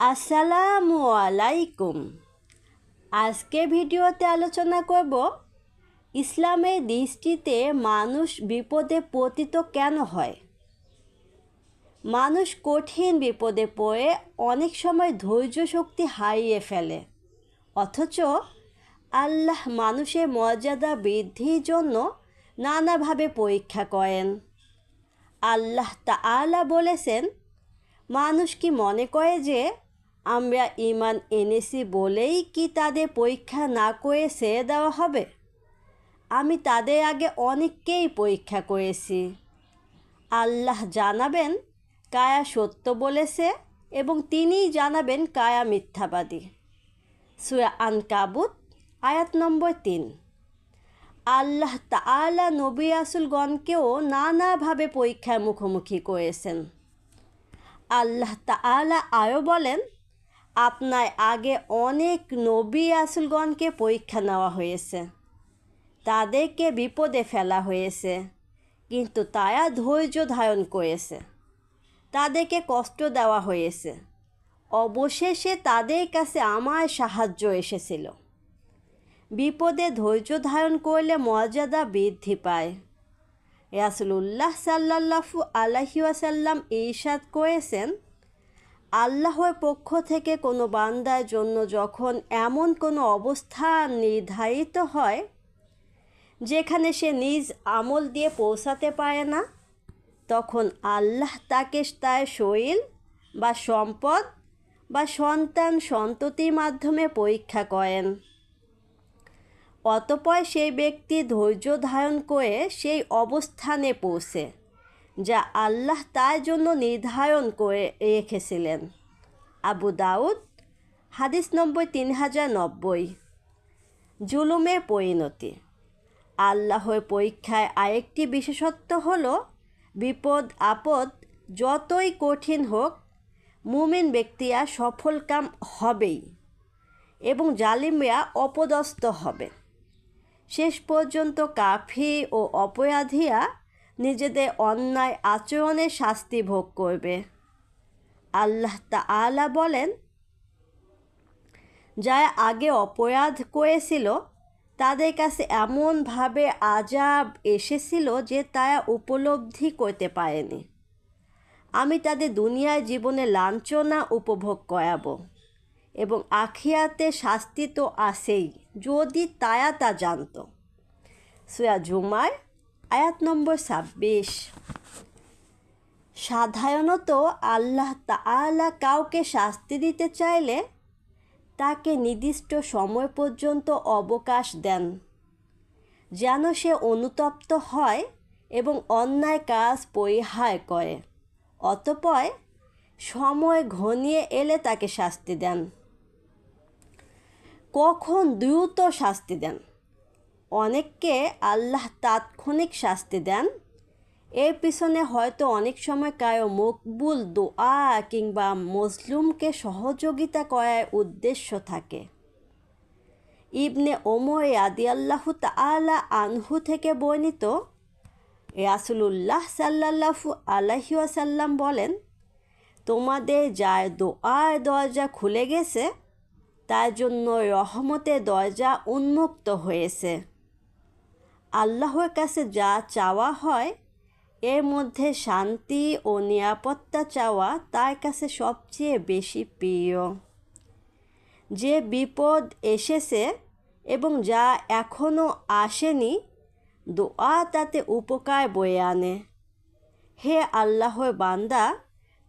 আসসালামু আলাইকুম। আজকে ভিডিওতে আলোচনা করব ইসলামের দৃষ্টিতে মানুষ বিপদে পতিত কেন হয়? মানুষ কঠিন বিপদে পড়ে, অনেক সময় ধৈর্য শক্তি হারিয়ে ফেলে। অথচ আল্লাহ মানুষের মর্যাদা বৃদ্ধির জন্য নানাভাবে পরীক্ষা করেন। আল্লাহ তাআলা বলেছেন, মানুষ কি মনে করে যে আমরা ইমান এনেছি বলেই কি তাদের পরীক্ষা না করে ছেড়ে দেওয়া হবে? আমি তাদের আগে অনেককেই পরীক্ষা করেছি। আল্লাহ জানাবেন কায়া সত্য বলেছে এবং তিনিই জানাবেন কায়া মিথ্যাবাদী। সুয়া আন কাবুত আয়াত নম্বর তিন। আল্লাহ তাআলা নবী আসুলগণকেও নানাভাবে পরীক্ষার মুখোমুখি করেছেন। আল্লাহ তাআলা আরও বলেন আপনার আগে অনেক নবী রাসুলগণকে পরীক্ষা নেওয়া হয়েছে। তাদেরকে বিপদে ফেলা হয়েছে। কিন্তু তারা ধৈর্য ধারণ করেছে। তাদেরকে কষ্ট দেওয়া হয়েছে। অবশেষে তাদের কাছে আমার সাহায্য এসেছিল। বিপদে ধৈর্য ধারণ করলে মর্যাদা বৃদ্ধি পায়। রাসুলুল্লাহ সাল্লাল্লাহু আলাহি ওয়াসাল্লাম ইরশাদ করেছেন আল্লাহর পক্ষ থেকে কোনো বান্দার জন্য যখন এমন কোনো অবস্থা নির্ধারিত হয়, যেখানে সে নিজ আমল দিয়ে পৌঁছাতে পারে না, তখন আল্লাহ তাকে তার শরীর বা সম্পদ বা সন্তান সন্ততির মাধ্যমে পরীক্ষা করেন। অতপয় সেই ব্যক্তি ধৈর্য ধারণ করে সেই অবস্থানে পৌঁছে। যা আল্লাহ তার জন্য নির্ধারণ করে রেখেছিলেন। আবু দাউদ, হাদিস নম্বর তিন হাজার নব্বই। জুলুমের পরিণতি। আল্লাহর পরীক্ষায় আরেকটি বিশেষত্ব হল, বিপদ আপদ যতই কঠিন হোক, মুমিন ব্যক্তিরা সফলকাম হবেই এবং জালিমরা অপদস্থ হবে শেষ পর্যন্ত কাফি ও অপরাধীরা নিজেদের অন্যায় আচরণের শাস্তি ভোগ করবে। আল্লাহ তাআলা বলেন, যারা আগে অপরাধ করেছিল, তাদের কাছে এমনভাবে আজাব এসেছিল যে তারা উপলব্ধি করতে পারেনি। আমি তাদের দুনিয়ায় জীবনে লাঞ্ছনা উপভোগ করাব এবং আখিয়াতে শাস্তি তো আসেই যদি তায়া তা জানত। সুয়া জুমার আয়াত নম্বর ছাব্বিশ। সাধারণত আল্লাহ তাআলা কাউকে শাস্তি দিতে চাইলে তাকে নির্দিষ্ট সময় পর্যন্ত অবকাশ দেন, যেন সে অনুতপ্ত হয় এবং অন্যায় কাজ পরিহার করে। অতপর সময় ঘনিয়ে এলে তাকে শাস্তি দেন। কখন দ্রুত শাস্তি দেন? অনেককে আল্লাহ তাৎক্ষণিক শাস্তি দেন। এর পিছনে হয়তো অনেক সময় কারও মকবুল দোয়া কিংবা মজলুমকে সহযোগিতা করার উদ্দেশ্য থাকে। ইবনে ওমর আদি আল্লাহ তালা আনহু থেকে বর্ণিত রাসুলুল্লাহ সাল্লাহু আলহি আসাল্লাম বলেন, তোমাদের যার দোয়ার দরজা খুলে গেছে, তার জন্য রহমতের দরজা উন্মুক্ত হয়েছে। আল্লাহর কাছে যা চাওয়া হয়, এর মধ্যে শান্তি ও নিরাপত্তা চাওয়া তার কাছে সবচেয়ে বেশি প্রিয়। যে বিপদ এসেছে এবং যা এখনও আসেনি, দোয়া তাতে উপকার বয়ে আনে। হে আল্লাহর বান্দা,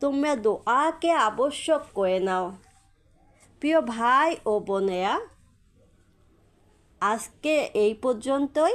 তোমরা দোয়াকে আবশ্যক করে নাও। প্রিয় ভাই ও বোনেরা, আজকে এই পর্যন্তই।